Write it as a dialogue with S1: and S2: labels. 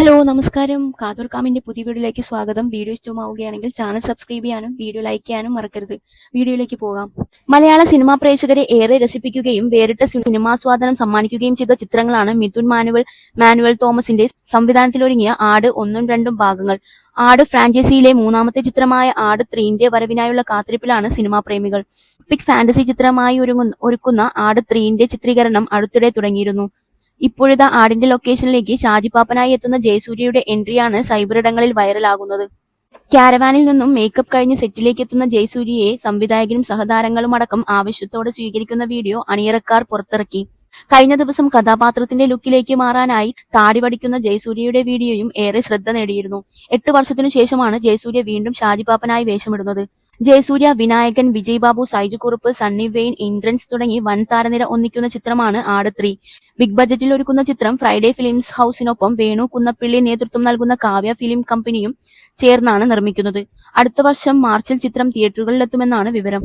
S1: Hello നമസ്കാരം. കാതൂർ കാമിന്റെ പുതിയ വീഡിയോയിലേക്ക് സ്വാഗതം. വീഡിയോ ഇഷ്ടമാവുകയാണെങ്കിൽ ചാനൽ സബ്സ്ക്രൈബ് ചെയ്യാനും വീഡിയോ ലൈക്ക് ചെയ്യാനും മറക്കരുത്. വീഡിയോയിലേക്ക് പോകാം. മലയാള സിനിമാ പ്രേക്ഷകരെ ഏറെ രസിപ്പിക്കുകയും വേറിട്ട സിനിമാസ്വാദനം സമ്മാനിക്കുകയും ചെയ്ത ചിത്രങ്ങളാണ് മിഥുൻ മാനുവൽ മാനുവൽ തോമസിന്റെ സംവിധാനത്തിലൊരുങ്ങിയ ആട് ഒന്നും രണ്ടും ഭാഗങ്ങൾ. ആട് ഫ്രാഞ്ചൈസിയിലെ മൂന്നാമത്തെ ചിത്രമായ ആട് ത്രീന്റെ വരവിനായുള്ള കാത്തിരിപ്പിലാണ് സിനിമാ പ്രേമികൾ. പിക് ഫാന്റസി ചിത്രമായി ഒരുങ്ങുന്ന ഒരുക്കുന്ന ആട് ത്രീന്റെ ചിത്രീകരണം അടുത്തിടെ തുടങ്ങിയിരുന്നു. ഇപ്പോഴിതാ ആടിന്റെ ലൊക്കേഷനിലേക്ക് ഷാജിപ്പാപ്പനായി എത്തുന്ന ജയസൂര്യയുടെ എൻട്രിയാണ് സൈബറിടങ്ങളിൽ വൈറലാകുന്നത്. കാരവാനിൽ നിന്നും മേക്കപ്പ് കഴിഞ്ഞ് സെറ്റിലേക്ക് എത്തുന്ന ജയസൂര്യയെ സംവിധായകനും സഹതാരങ്ങളും അടക്കം ആവശ്യത്തോടെ സ്വീകരിക്കുന്ന വീഡിയോ അണിയറക്കാർ പുറത്തിറക്കി. കഴിഞ്ഞ ദിവസം കഥാപാത്രത്തിന്റെ ലുക്കിലേക്ക് മാറാനായി താടി പഠിക്കുന്ന ജയസൂര്യയുടെ വീഡിയോയും ഏറെ ശ്രദ്ധ നേടിയിരുന്നു. എട്ട് വർഷത്തിനു ശേഷമാണ് ജയസൂര്യ വീണ്ടും ഷാജിപ്പാപ്പനായി വേഷമിടുന്നത്. ജയസൂര്യ വിനായകൻ വിജയ് ബാബു സൈജു കുറുപ്പ് സണ്ണി വെയിൻ ഇന്ദ്രൻസ് തുടങ്ങി വൻ താരനിര ഒന്നിക്കുന്ന ചിത്രമാണ് ആട് ത്രീ ബിഗ് ബജറ്റിൽ ഒരുക്കുന്ന ചിത്രം ഫ്രൈഡേ ഫിലിംസ് ഹൌസിനൊപ്പം വേണു കുന്നപ്പിള്ളി നേതൃത്വം നൽകുന്ന കാവ്യ ഫിലിം കമ്പനിയും ചേർന്നാണ് നിർമ്മിക്കുന്നത്. അടുത്ത വർഷം മാർച്ചിൽ ചിത്രം തിയേറ്ററുകളിലെത്തുമെന്നാണ് വിവരം.